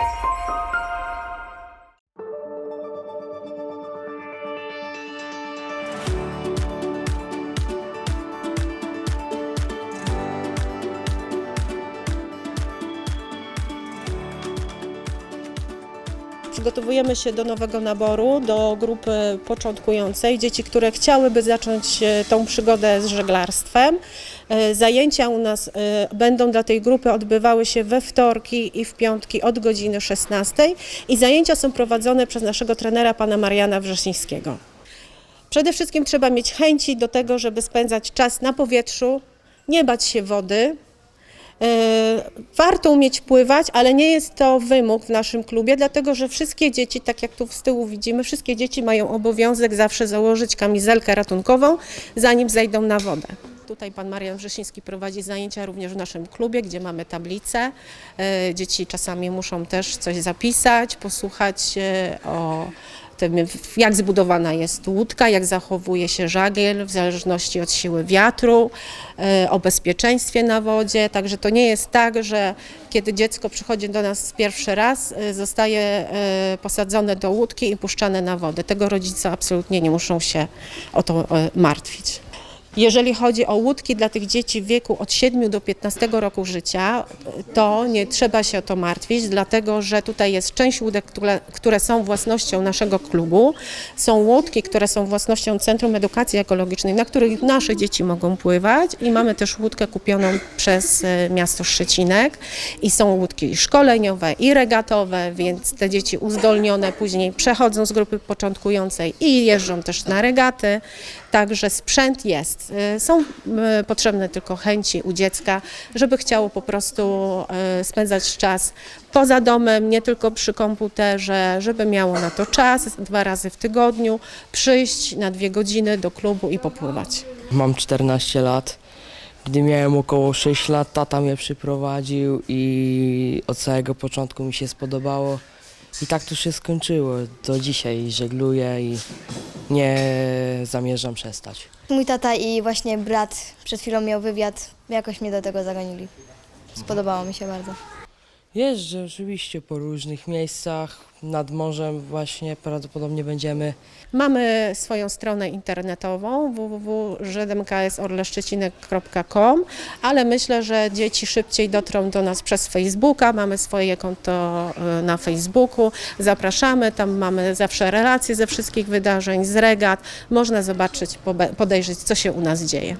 Música Przygotowujemy się do nowego naboru, do grupy początkującej, dzieci, które chciałyby zacząć e, tą przygodę z żeglarstwem. E, Zajęcia u nas e, będą dla tej grupy odbywały się we wtorki i w piątki od godziny 16 i zajęcia są prowadzone przez naszego trenera pana Mariana Wrzesińskiego. Przede wszystkim trzeba mieć chęci do tego, żeby spędzać czas na powietrzu, nie bać się wody, Warto umieć pływać, ale nie jest to wymóg w naszym klubie, dlatego że wszystkie dzieci, tak jak tu z tyłu widzimy, wszystkie dzieci mają obowiązek zawsze założyć kamizelkę ratunkową, zanim zejdą na wodę. Tutaj pan Marian Wrzesiński prowadzi zajęcia również w naszym klubie, gdzie mamy tablice. E, Dzieci czasami muszą też coś zapisać, posłuchać e, o tym, jak zbudowana jest łódka, jak zachowuje się żagiel w zależności od siły wiatru, e, o bezpieczeństwie na wodzie. Także to nie jest tak, że kiedy dziecko przychodzi do nas pierwszy raz, e, zostaje e, posadzone do łódki i puszczane na wodę. Tego rodzice absolutnie nie muszą się o to martwić. Jeżeli chodzi o łódki dla tych dzieci w wieku od 7 do 15 roku życia, to nie trzeba się o to martwić, dlatego że tutaj jest część łódek, które, które są własnością naszego klubu. Są łódki, które są własnością Centrum Edukacji Ekologicznej, na których nasze dzieci mogą pływać i mamy też łódkę kupioną przez e, miasto Szczecinek i są łódki szkoleniowe i regatowe, więc te dzieci uzdolnione później przechodzą z grupy początkującej i jeżdżą też na regaty. Także sprzęt jest. Y, Są y, potrzebne tylko chęci u dziecka, żeby chciało po prostu y, spędzać czas poza domem, nie tylko przy komputerze, żeby miało na to czas dwa razy w tygodniu, przyjść na dwie godziny do klubu i popływać. Mam 14 lat. Gdy miałem około 6 lat, tata mnie przyprowadził i od samego początku mi się spodobało. I tak to się skończyło. Do dzisiaj żegluję i nie zamierzam przestać. Mój tata i właśnie brat przed chwilą miał wywiad, jakoś mnie do tego zagonili. Spodobało mi się bardzo. Jeżdżę oczywiście po różnych miejscach. Nad morzem właśnie prawdopodobnie będziemy. Mamy swoją stronę internetową www.żydmksorleszczecinek.com, ale myślę, że dzieci szybciej dotrą do nas przez Facebooka. Mamy swoje konto y, na Facebooku. Zapraszamy, tam mamy zawsze relacje ze wszystkich wydarzeń, z regat. Można zobaczyć, podejrzeć, co się u nas dzieje.